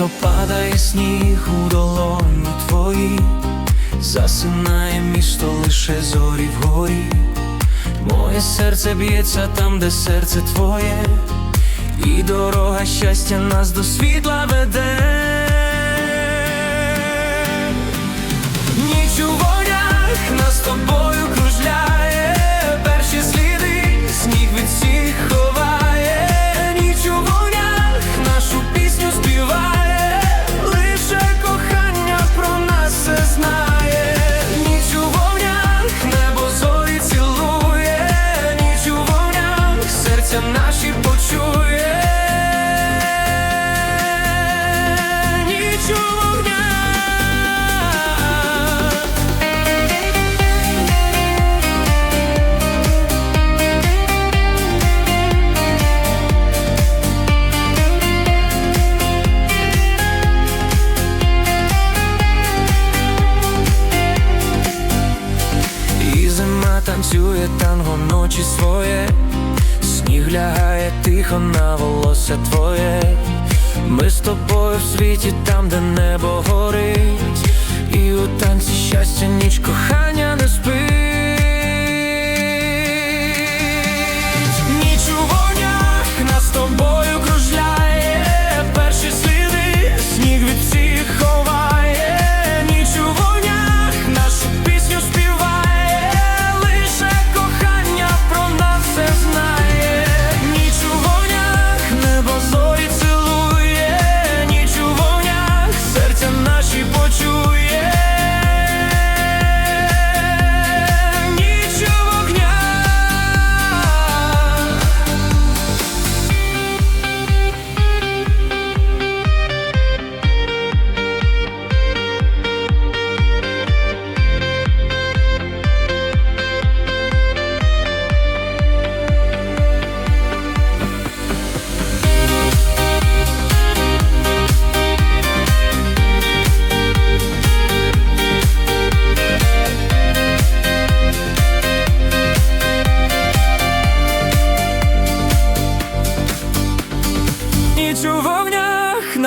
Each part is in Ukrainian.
Тихо падає сніг у долоні твої, засинає місто лише зорі вгорі. Моє серце б'ється там, де серце твоє, і дорога щастя нас до світла веде. Ніч у вонях нас тобою танцює танго ночі своє, сніг лягає тихо на волосся твоє. Ми з тобою в світі там, де небо горить, і у танці щастя ніч кохання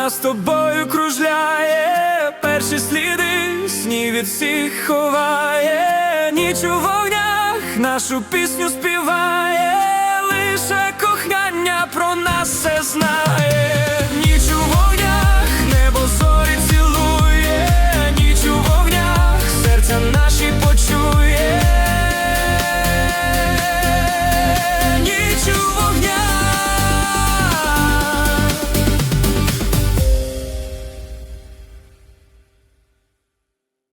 нас з тобою кружляє, перші сліди, сні від всіх ховає, ніч у вогнях нашу пісню співає, лише кохання про нас все знає.